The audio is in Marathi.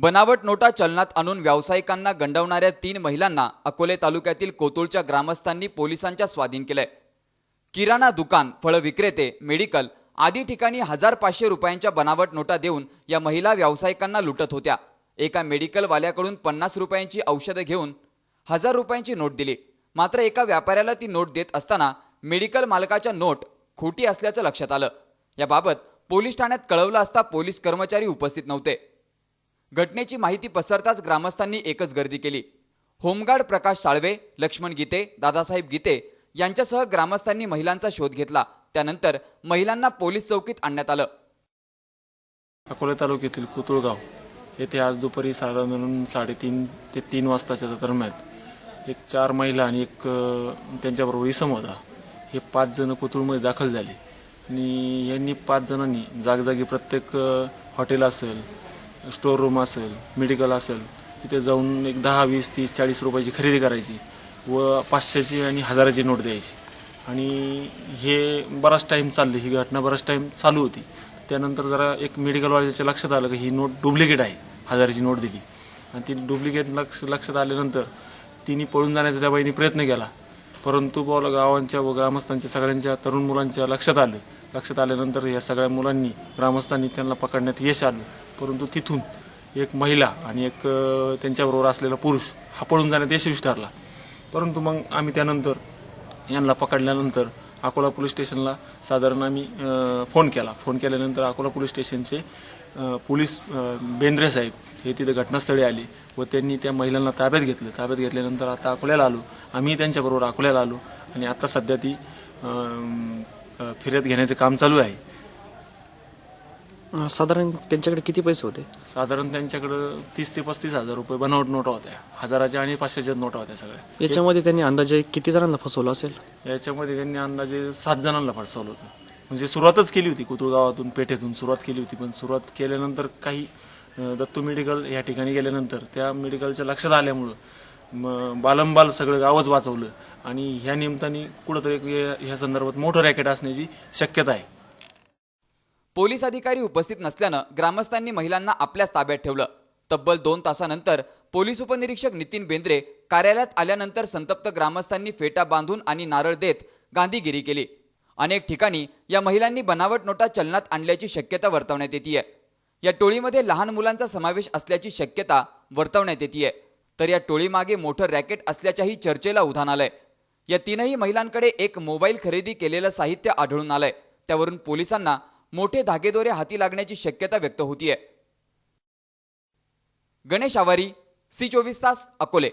बनावट नोटा चलनात आणून व्यावसायिकांना गंडवणाऱ्या तीन महिलांना अकोले तालुक्यातील कोतुळच्या ग्रामस्थांनी पोलिसांच्या स्वाधीन केलंय. किराणा दुकान फळ विक्रेते मेडिकल आदी ठिकाणी हजार पाचशे रुपयांच्या बनावट नोटा देऊन या महिला व्यावसायिकांना लुटत होत्या. एका मेडिकलवाल्याकडून पन्नास रुपयांची औषधं घेऊन हजार रुपयांची नोट दिली. मात्र एका व्यापाऱ्याला ती नोट देत असताना मेडिकल मालकाच्या नोट खोटी असल्याचं लक्षात आलं. याबाबत पोलीस ठाण्यात कळवलं असता पोलीस कर्मचारी उपस्थित नव्हते. घटनेची माहिती पसरताच ग्रामस्थांनी एकच गर्दी केली. होमगार्ड प्रकाश साळवे लक्ष्मण गीते दादासाहेब गीते यांच्यासह ग्रामस्थांनी महिलांचा शोध घेतला. त्यानंतर महिलांना पोलीस चौकीत आणण्यात आलं. अकोला तालुक्यातील कुतुळगाव येथे आज दुपारी साधारण साडेतीन ते तीन वाजताच्या दरम्यान एक चार महिला आणि एक त्यांच्याबरोबर इसम होता. हे पाच जण कुतुळमध्ये दाखल झाले. आणि यांनी पाच जणांनी जागजागी प्रत्येक हॉटेल असेल स्टोर रूम असेल मेडिकल असेल तिथे जाऊन एक दहा वीस तीस चाळीस रुपयाची खरेदी करायची व पाचशेची आणि हजाराची नोट द्यायची. आणि हे बराच टाईम चालली ही घटना बराच टाईम चालू होती. त्यानंतर जरा एक मेडिकलवाल्याच्या लक्षात आलं की ही नोट डुप्लिकेट आहे हजाराची नोट दिली. आणि ती डुप्लिकेट लक्ष लक्षात आल्यानंतर तिने पळून जाण्याचा त्या बाईने प्रयत्न केला. परंतु बोला गावांच्या व ग्रामस्थांच्या सगळ्यांच्या तरुण मुलांच्या लक्षात आलं. लक्षात आल्यानंतर या सगळ्या मुलांनी ग्रामस्थांनी त्यांना पकडण्यात यश आलं. परंतु तिथून एक महिला आणि एक त्यांच्याबरोबर असलेला पुरुष हा पळून जाण्यात यशस्वी ठरला. परंतु मग आम्ही त्यानंतर यांना पकडल्यानंतर अकोला पोलीस स्टेशनला साधारण आम्ही फोन केला. फोन केल्यानंतर अकोला पोलीस स्टेशनचे पोलीस बेंद्रे साहेब हे तिथे घटनास्थळी आले व त्यांनी त्या महिलांना ताब्यात घेतलं. ताब्यात घेतल्यानंतर आता अकोल्याला आलो. आम्ही त्यांच्याबरोबर अकोल्याला आलो आणि आता सध्या ती फिर्याद घेण्याचं काम चालू आहे. साधारण त्यांच्याकडे किती पैसे होते? साधारण त्यांच्याकडं तीस ते पस्तीस हजार रुपये बनावट नोटा होत्या. हजाराच्या आणि पाचशेच्या नोटा होत्या सगळ्या. याच्यामध्ये त्यांनी अंदाजे किती जणांना फसवलं असेल? याच्यामध्ये त्यांनी अंदाजे सात जणांना फसवलं होतं. म्हणजे सुरुवातच केली होती कुतुळ गावातून पेठेतून सुरुवात केली होती. पण सुरुवात केल्यानंतर काही दत्तू मेडिकल या ठिकाणी गेल्यानंतर त्या मेडिकलच्या लक्षात आल्यामुळं म बालंबाल सगळं गावच वाचवलं. आणि ह्या निमित्ताने कुठंतरी ह्या संदर्भात मोठं रॅकेट असण्याची शक्यता आहे. पोलीस अधिकारी उपस्थित नसल्यानं ग्रामस्थांनी महिलांना आपल्याच ताब्यात ठेवलं. तब्बल दोन तासानंतर पोलीस उपनिरीक्षक नितीन बेंद्रे कार्यालयात आल्यानंतर संतप्त ग्रामस्थांनी फेटा बांधून आणि नारळ देत गांधीगिरी केली. अनेक ठिकाणी या महिलांनी बनावट नोटा चलनात आणल्याची शक्यता वर्तवण्यात येते या टोळीमध्ये लहान मुलांचा समावेश असल्याची शक्यता वर्तवण्यात येते तर या टोळीमागे मोठं रॅकेट असल्याच्याही चर्चेला उधाण आलंय. या तीनही महिलांकडे एक मोबाईल खरेदी केलेलं साहित्य आढळून आलंय. त्यावरून पोलिसांना मोठे धागेदोरे हाती लागण्याची शक्यता व्यक्त होतीये. गणेश आवारी सी चोवीस तास अकोले.